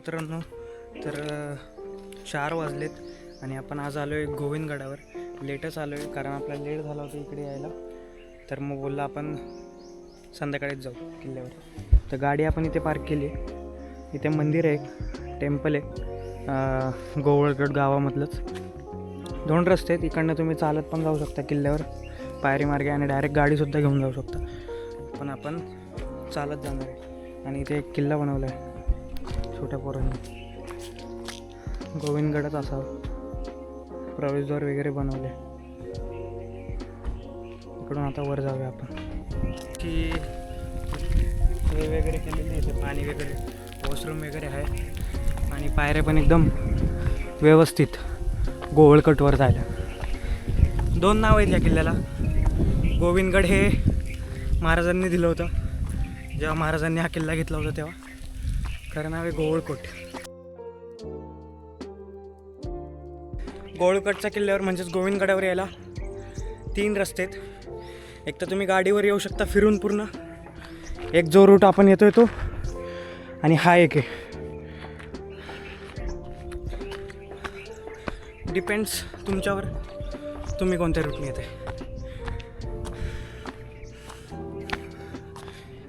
मित्रांनो तर चार वाजलेत आणि आपण आज आलो आहे गोविंदगडावर. लेटच आलो आहे कारण आपला लेट झाला होता इकडे यायला. तर मग बोलला आपण संध्याकाळीच जाऊ किल्ल्यावर. तर गाडी आपण इथे पार्क केली. आहे इथे मंदिर आहे टेम्पल आहे गोवळगड गावामधलंच. दोन रस्ते आहेत इकडनं तुम्ही चालत पण जाऊ शकता किल्ल्यावर. पायरी मार्गे आणि डायरेक्ट गाडीसुद्धा घेऊन जाऊ शकता. पण आपण चालत जाणार आहे. आणि इथे एक किल्ला बनवला आहे. छोट्या पोरांनी. गोविंदगडात असावं प्रवेशद्वार वगैरे बनवले. इकडून आता वर जाऊया आपण. की सोय वगैरे केलेली आहे इथे पाणी वगैरे वॉशरूम वगैरे आहे. आणि पायऱ्या पण एकदम व्यवस्थित गोवळकटवर जायला दोन नाव आहेत या किल्ल्याला. गोविंदगड हे महाराजांनी दिलं होतं. जेव्हा महाराजांनी हा किल्ला घेतला होता तेव्हा. खरं नाव आहे गोवळकोट गोवळकोटच्या किल्ल्यावर म्हणजेच गोविंदगडावर यायला तीन रस्ते आहेत. एक तर तुम्ही गाडीवर येऊ शकता फिरून पूर्ण. एक जो रूट आपण येतोय तो. आणि हा एक आहे. डिपेंड्स तुमच्यावर तुम्ही कोणत्या रूटने येते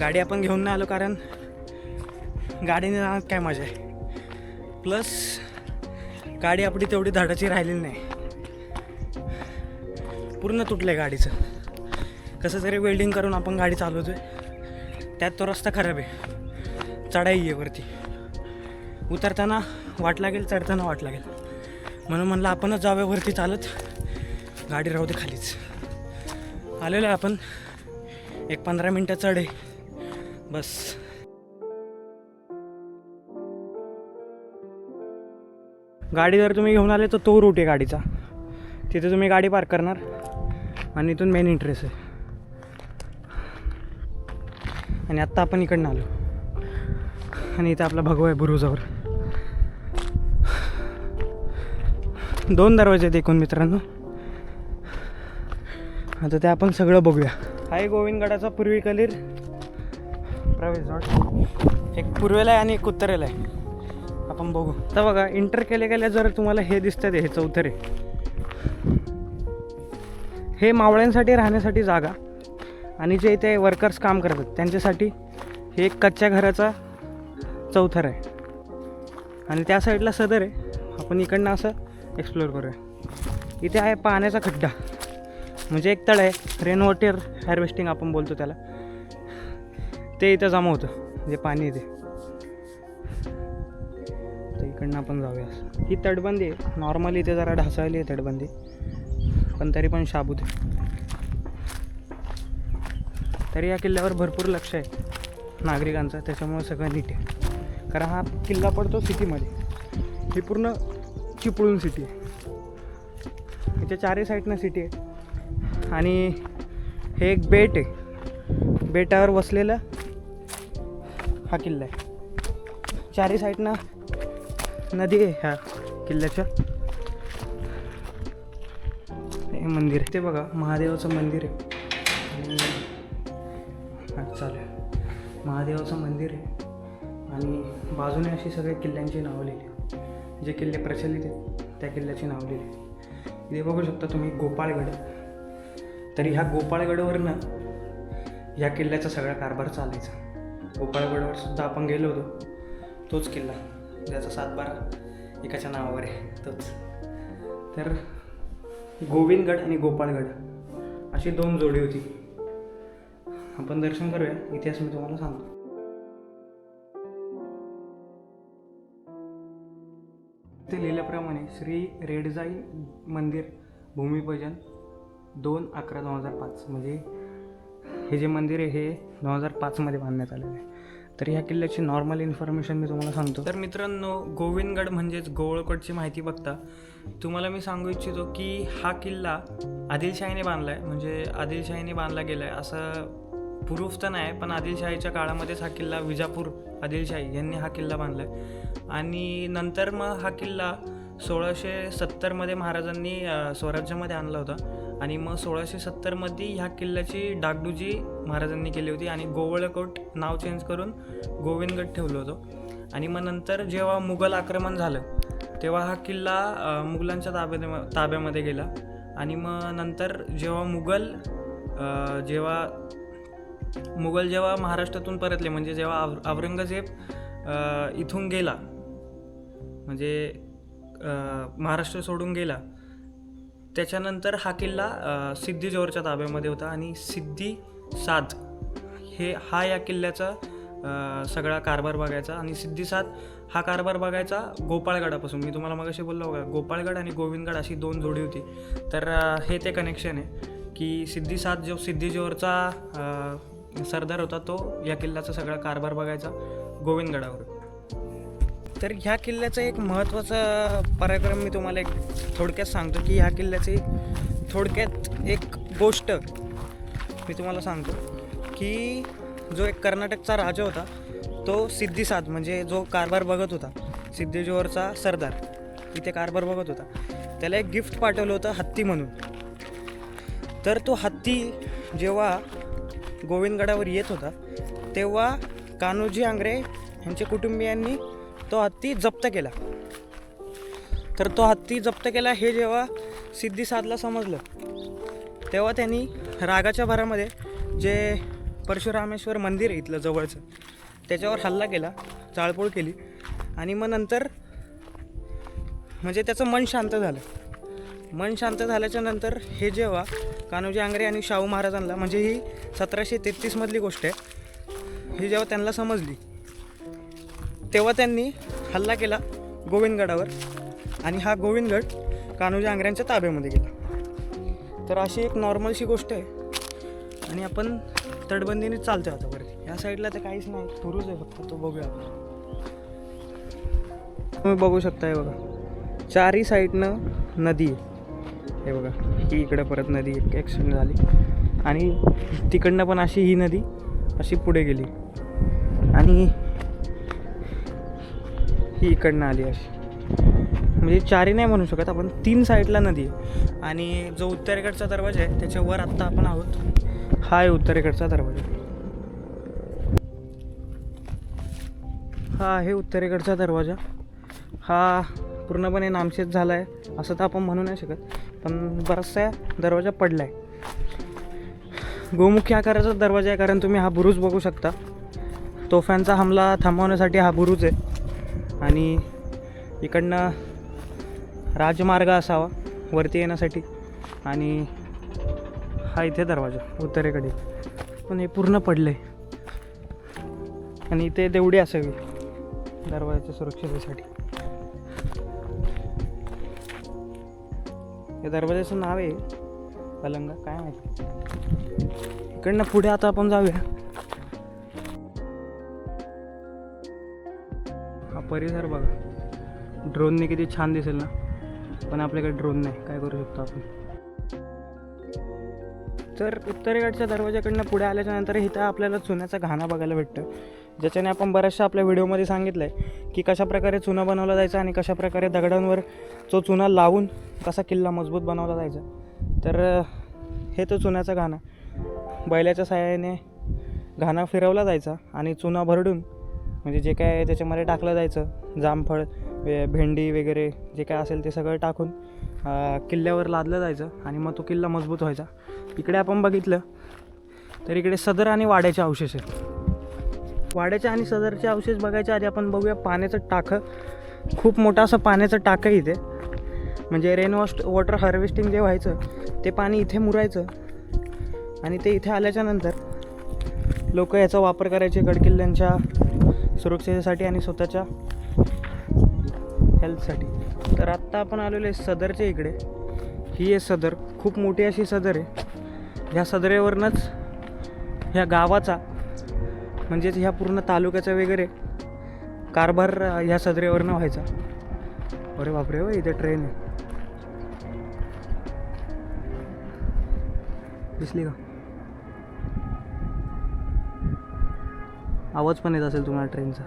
गाडी आपण घेऊन नाही आलो कारण गाडीने जाण्यात काय मजा आहे. प्लस गाडी आपली तेवढी धाडाची राहिलेली नाही. पूर्ण तुटलं आहे गाडीचं. कसं तरी वेल्डिंग करून आपण गाडी चालवतोय. त्यात तो रस्ता खराब आहे. चढाई आहे वरती. उतरताना वाट लागेल चढताना वाट लागेल. म्हणून म्हणलं आपणच जावे वरती चालत. गाडी राहू दे खालीच. आलेलो आहे आपण. एक पंधरा मिनटं चढ आहे. बस. गाडी जर तुम्ही घेऊन आले तर तो रूट आहे गाडीचा. तिथे तुम्ही गाडी पार्क करणार. आणि इथून मेन इंटरेस्ट आहे. आणि आत्ता आपण इकडनं आलो. आणि इथं आपला भगवा आहे बुरुजावर. दोन दरवाजे आहेत एकूण मित्रांनो. आता ते आपण सगळं बघूया. आहे गोविंदगडाचा पूर्वीकालीन प्रवेशद्वार एक पूर्वेला आहे आणि एक उत्तरेला आहे. आपण बघू. तर बघा इंटर केले गेल्या जर तुम्हाला हे दिसतं हे चौथरे. हे मावळ्यांसाठी राहण्यासाठी जागा. आणि जे इथे वर्कर्स काम करतात त्यांच्यासाठी हे एक कच्च्या घराचा चौथर आहे. आणि त्या साईडला सदर आहे. आपण इकडनं असं एक्सप्लोअर करूया. इथे आहे पाण्याचा खड्डा. म्हणजे एक तळ आहे. रेन वॉटर हार्वेस्टिंग आपण बोलतो त्याला. ते इथं जमा होतं. जे पाणी येते इकडनं आपण जाऊया. ही तटबंदी आहे. नॉर्मली इथे जरा ढासळली आहे तटबंदी. पण तरी पण शाबूत तरी या किल्ल्यावर भरपूर लक्ष आहे नागरिकांचं. त्याच्यामुळे सगळं नीट आहे. कारण हा किल्ला पडतो सिटीमध्ये. ही पूर्ण चिपळूण सिटी आहे. याच्या चारही साईडनं सिटी आहे. आणि हे एक बेट आहे. बेटावर वसलेलं हा किल्ला आहे. चारही साईडनं नदी आहे ह्या किल्ल्याच्या. हे मंदिर आहे. ते बघा महादेवाचं मंदिर आहे. आणि चालेल. महादेवाचं मंदिर आहे. आणि बाजूने अशी सगळे किल्ल्यांची नावं लिहिली जे किल्ले प्रचलित आहेत त्या किल्ल्याची नावं लिहिली इथे बघू शकता तुम्ही गोपाळगड. तरी ह्या गोपाळगडवरनं ह्या किल्ल्याचा सगळा कारभार चालायचा. गोपाळगडवर सुद्धा आपण गेलो होतो. तोच किल्ला. त्याचा सातबारा एकाच्या नावावर आहे. तोच. तर गोविंदगड आणि गोपाळगड अशी दोन जोडी होती. आपण दर्शन करूया. इतिहास मी तुम्हाला सांगतो. ते लिहिल्याप्रमाणे श्री रेडजाई मंदिर भूमिपूजन दोन अकरा दोन हजार पाच. म्हणजे हे जे मंदिर आहे हे दोन हजार पाचमध्ये बांधण्यात आलेलं आहे. तर ह्या किल्ल्याची नॉर्मल इन्फॉर्मेशन मी तुम्हाला सांगतो. तर मित्रांनो गोविंदगड म्हणजेच गोवळकोटची माहिती बघता तुम्हाला मी सांगू इच्छितो की हा किल्ला आदिलशाहीने बांधला आहे म्हणजे आदिलशाहीने बांधला गेला आहे असं प्रूफ तर नाही पण आदिलशाहीच्या काळामध्येच हा किल्ला विजापूर आदिलशाही यांनी हा किल्ला बांधला आहे आणि नंतर मग हा किल्ला सोळाशे सत्तरमध्ये महाराजांनी स्वराज्यामध्ये आणला होता. आणि मग सोळाशे सत्तरमध्ये ह्या किल्ल्याची डागडुजी महाराजांनी केली होती आणि गोवळकोट नाव चेंज करून गोविंदगड ठेवलं होतं. आणि मग नंतर जेव्हा मुघल आक्रमण झालं तेव्हा हा किल्ला मुघलांच्या ताब्यात ताब्यामध्ये गेला. आणि मग नंतर जेव्हा मुघल जेव्हा मुघल जेव्हा महाराष्ट्रातून परतले म्हणजे जेव्हा आव औरंगजेब इथून गेला म्हणजे महाराष्ट्र सोडून गेला त्याच्यानंतर हा किल्ला अ, सिद्धी ताब्यामध्ये होता आणि सिद्धी साध हे हा या किल्ल्याचा सगळा कारभार बघायचा आणि सिद्धीसाद हा कारभार बघायचा गोपाळगडापासून. मी तुम्हाला मगाशी बोललो बघा गोपाळगड आणि गोविंदगड अशी दोन जोडी होती. तर हे ते कनेक्शन आहे की सिद्धीसाद जो सिद्धी जोरचा सरदार होता तो या किल्ल्याचा सगळा कारभार बघायचा गोविंदगडावर तर ह्या किल्ल्याचा एक महत्त्वाचा पराक्रम मी तुम्हाला एक थोडक्यात सांगतो की ह्या किल्ल्याची थोडक्यात एक गोष्ट मी तुम्हाला सांगतो की जो एक कर्नाटकचा राजा होता तो सिद्धिसाद म्हणजे जो कारभार बघत होता सिद्धीजोवरचा सरदार इथे कारभार बघत होता. त्याला एक गिफ्ट पाठवलं होतं हत्ती म्हणून. तर तो हत्ती जेव्हा गोविंदगडावर येत होता तेव्हा कान्होजी आंग्रे यांच्या कुटुंबियांनी तो हत्ती जप्त केला. तर तो हत्ती जप्त केला हे जेव्हा सिद्धिसाधला समजलं तेव्हा त्यांनी रागाच्या भरामध्ये जे परशुरामेश्वर मंदिर आहे इथलं जवळचं त्याच्यावर हल्ला केला जाळपोळ केली आणि मग नंतर म्हणजे त्याचं मन शांत झालं. मन शांत झाल्याच्यानंतर हे जेव्हा कान्होजी आंग्रे आणि शाहू महाराजांना म्हणजे ही सतराशे तेहतीसमधली गोष्ट आहे ही जेव्हा त्यांना समजली तेव्हा त्यांनी हल्ला केला गोविंदगडावर आणि हा गोविंदगड कान्होजी आंग्र्यांच्या ताब्यामध्ये गेला. तर अशी एक नॉर्मलशी गोष्ट आहे. आणि आपण तटबंदीने चालतो आता वरती. या साईडला तर काहीच नाही. पुरुष आहे फक्त. तो बघूया आपण. तुम्ही बघू शकता हे बघा. चारही साईडनं नदी आहे. हे बघा. ही इकडं परत नदी एक झाली. आणि तिकडनं पण अशी ही नदी अशी पुढे गेली. आणि ही इकडनं आली अशी. म्हणजे चारी नाही म्हणू शकत आपण तीन साईडला नदी आहे. आणि जो उत्तरेकडचा दरवाजा आहे त्याच्यावर आत्ता आपण आहोत. हा आहे उत्तरेकडचा दरवाजा. हा आहे उत्तरेकडचा दरवाजा. हा पूर्णपणे नामशेष झाला आहे असं तर आपण म्हणू नाही शकत. पण बराचसा दरवाजा पडला आहे गोमुखी आकाराचा दरवाजा आहे कारण तुम्ही हा बुरुज बघू शकता. तोफ्यांचा हमला थांबवण्यासाठी हा बुरुज आहे. आणि इकडनं राजमार्ग असावा वरती येण्यासाठी. आणि हा इथे दरवाजा उत्तरेकडे. पण हे पूर्ण पडलं आहे आणि इथे देवडी असावी दरवाजाच्या सुरक्षितेसाठी या दरवाजाचं नाव आहे पलंगा काय माहिती. इकडनं पुढे आता आपण जाऊया. परिसर बघा. ड्रोनने किती छान दिसेल ना. पण आपल्याकडे ड्रोन नाही. काय करू शकतो आपण? तर उत्तरेकडच्या दरवाजाकडनं पुढे आल्याच्यानंतर इथं आपल्याला चुन्याचा घाणा बघायला भेटतं ज्याच्याने आपण बऱ्याचशा आपल्या व्हिडिओमध्ये सांगितलं आहे की कशा प्रकारे चुना बनवला जायचा आणि कशा प्रकारे दगडांवर तो चुना लावून कसा किल्ला मजबूत बनवला जायचा. तर हे तो चुन्याचा घाणा. बैलाच्या सहाय्याने घाणा फिरवला जायचा आणि चुना भरडून म्हणजे जे काय त्याच्यामध्ये टाकलं जायचं जामफळ भेंडी वगैरे जे काय असेल ते सगळं टाकून किल्ल्यावर लादलं जायचं आणि मग तो किल्ला मजबूत व्हायचा. इकडे आपण बघितलं तर इकडे सदर आणि वाड्याचे अवशेष आहेत. वाड्याचे आणि सदरचे अवशेष बघायच्या आधी आपण बघूया पाण्याचं टाकं. खूप मोठं असं पाण्याचं टाकं इथे. म्हणजे रेन वॉस्ट वॉटर हार्वेस्टिंग जे व्हायचं ते पाणी इथे मुरायचं आणि ते इथे आल्याच्यानंतर लोक याचा वापर करायचे गडकिल्ल्यांच्या सुरक्षेसाठी आणि स्वतःच्या हेल्थसाठी तर आत्ता आपण आलेलो आहे सदरच्या इकडे. ही आहे सदर. खूप मोठी अशी सदर आहे. ह्या सदरेवरनंच ह्या गावाचा म्हणजेच ह्या पूर्ण तालुक्याचा वगैरे कारभार ह्या सदरेवरनं व्हायचा. अरे बापरे हो इथे ट्रेन आहे. दिसली का? आवाज पण येत असेल तुम्हाला ट्रेनचा.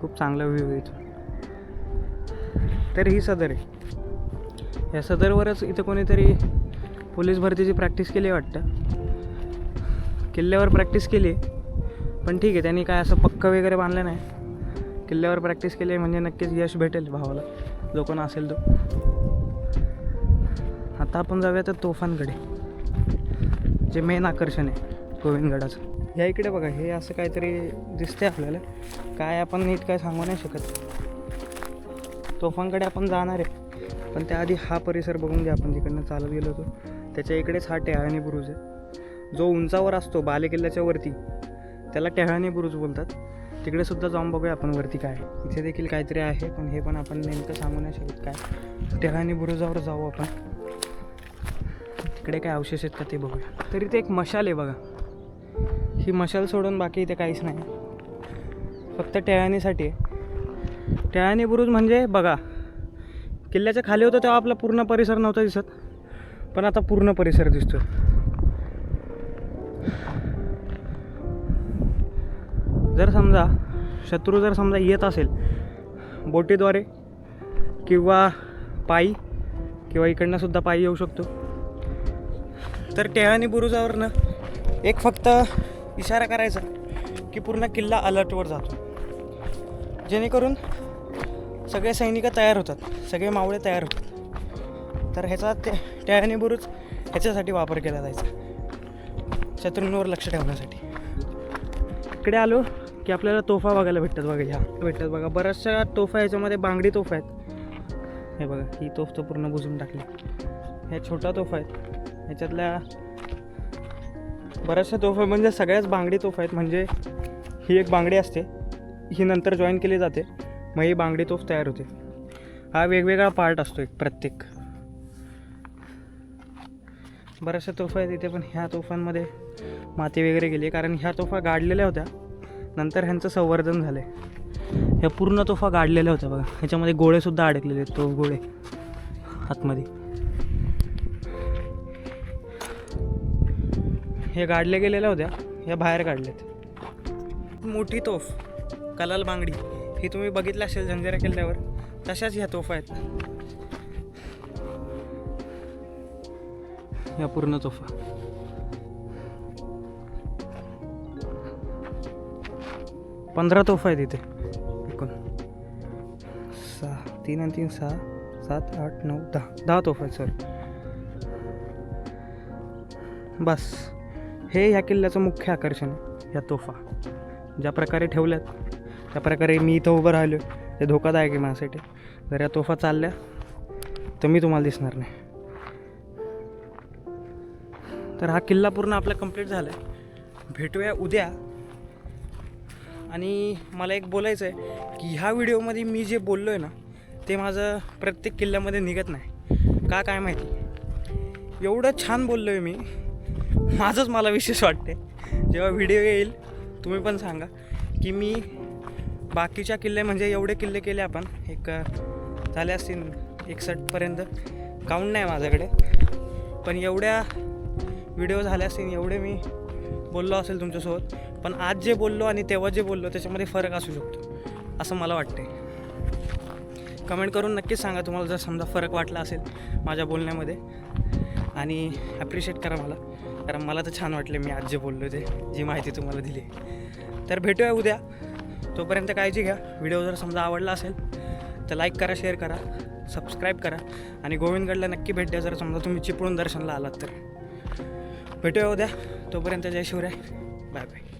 खूप चांगला व्ह्यू आहे इथून. तर ही सदर आहे. या सदरवरच इथं कोणीतरी पोलीस भरतीची प्रॅक्टिस केली वाटतं. किल्ल्यावर प्रॅक्टिस केली पण ठीक आहे त्यांनी काय असं पक्क वगैरे बांधलं नाही. किल्ल्यावर प्रॅक्टिस केली म्हणजे नक्कीच यश भेटेल भावाला. जो कोण असेल तो. आता आपण जाऊया तर तोफांकडे. जे मेन आकर्षण आहे गोविंदगडाचं. ह्या इकडे बघा हे असं काहीतरी दिसते आपल्याला. काय आपण नीट काय सांगू नाही शकत. तोफांकडे आपण जाणार आहे. पण त्याआधी हा परिसर बघून घ्या आपण जिकडनं चालत गेलो होतो. त्याच्या इकडेच हा टेहाणी बुरुज आहे. जो उंचावर असतो बालेकिल्ल्याच्या वरती. त्याला टेहाणी बुरुज बोलतात. तिकडे सुद्धा जाऊन बघूया आपण वरती काय आहे. इथे देखील काहीतरी आहे पण हे पण आपण नेमकं सांगू नाही शकत काय. टेहाणी बुरुजावर जाऊ आपण. तिकडे काय अवशेष आहेत का ते बघूया. तरी ते एक मशाल आहे बघा. ही मशाल सोडून बाकी इथे काहीच नाही. फक्त टेहाणीसाठी आहे बुरुज म्हणजे बघा किल्ल्याच्या खाली होतं तेव्हा आपला पूर्ण परिसर नव्हता दिसत पण आता पूर्ण परिसर दिसतो जर समजा शत्रू जर समजा येत असेल बोटीद्वारे किंवा पायी किंवा इकडनंसुद्धा पायी येऊ शकतो. तर टेहाणी बुरुजावरनं एक फक्त इशारा करायचा की पूर्ण किल्ला अलर्टवर जातो. जेणेकरून सगळे सैनिक तयार होतात सगळे मावळे तयार होतात. तर ह्याचा त्या टेहाणी बुरुज ह्याच्यासाठी वापर केला जायचा. शत्रूंवर लक्ष ठेवण्यासाठी. इकडे आलो की आपल्याला तोफा बघायला भेटतात बघा ह्या भेटतात बघा. बऱ्याचशा तोफा ह्याच्यामध्ये बांगडी तोफा आहेत. हे बघा ही तोफ तर पूर्ण बुजून टाकली. ह्या छोटा तोफा आहेत ह्याच्यातल्या बऱ्याचशा तोफा म्हणजे सगळ्याच बांगडी तोफा आहेत. म्हणजे ही एक बांगडी असते. ही नंतर जॉईन केली जाते. मग ही बांगडी तोफ तयार होते. हा वेगवेगळा पार्ट असतो एक प्रत्येक. बऱ्याचशा तोफा आहेत इथे पण ह्या तोफांमध्ये माती वगैरे गेली कारण ह्या तोफा गाडलेल्या होत्या. नंतर ह्यांचं संवर्धन झालं आहे ह्या पूर्ण तोफा गाडलेल्या होत्या बघा. ह्याच्यामध्ये गोळेसुद्धा अडकलेले आहेत तोफ गोळे. आतमध्ये. हे गाडले गेलेल्या होत्या ह्या बाहेर काढल्यात मोठी तोफ कलाल बांगडी ही तुम्ही बघितलं असेल जंजिरा किल्ल्यावर तशाच ह्या तोफा आहेत. या पूर्ण तोफा. पंधरा तोफा आहेत इथे एकूण. सहा तीन आणि तीन सहा सात आठ नऊ दहा. दहा तोफा आहेत सॉरी. बस. हे ह्या किल्ल्याचं मुख्य आकर्षण आहे तोफा. ज्या प्रकारे ठेवल्यात त्या प्रकारे मी इथं उभं राहिलो ते धोकादायक आहे माझ्यासाठी. जर या तोफा चालल्या तर मी तुम्हाला दिसणार नाही. तर हा किल्ला पूर्ण आपला कंप्लीट झाला आहे भेटूया उद्या. आणि मला एक बोलायचं आहे की ह्या व्हिडिओमध्ये मी जे बोललो आहे ना ते माझं प्रत्येक किल्ल्यामध्ये निघत नाही. का काय माहिती? एवढं छान बोललो आहे मी. माझंच मला विशेष वाटते जेव्हा व्हिडिओ येईल तुम्ही पण सांगा. की मी बाकीच्या किल्ले म्हणजे एवढे किल्ले केले आपण एक झाले असतील एकसष्टपर्यंत काउंट नाही माझ्याकडे. पण एवढ्या व्हिडिओ झाले असतील एवढे मी बोललो असेल तुमच्यासोबत. पण आज जे बोललो आणि तेव्हा जे बोललो त्याच्यामध्ये फरक असू शकतो असं मला वाटते कमेंट करून नक्कीच सांगा तुम्हाला जर समजा फरक वाटला असेल माझ्या बोलण्यामध्ये. आणि ॲप्रिशिएट करा मला. कारण मला तर छान वाटले मी आज जे बोललो ते जी माहिती तुम्हाला दिली. तर भेटूया उद्या. तोपर्यंत काळजी घ्या. व्हिडिओ जर समजा आवडला असेल तर लाईक करा शेअर करा सबस्क्राईब करा आणि गोविंदगडला नक्की भेट द्या जर समजा तुम्ही चिपळूण दर्शनला आलात तर. भेटूया उद्या. तोपर्यंत जय शिवराय. Bye bye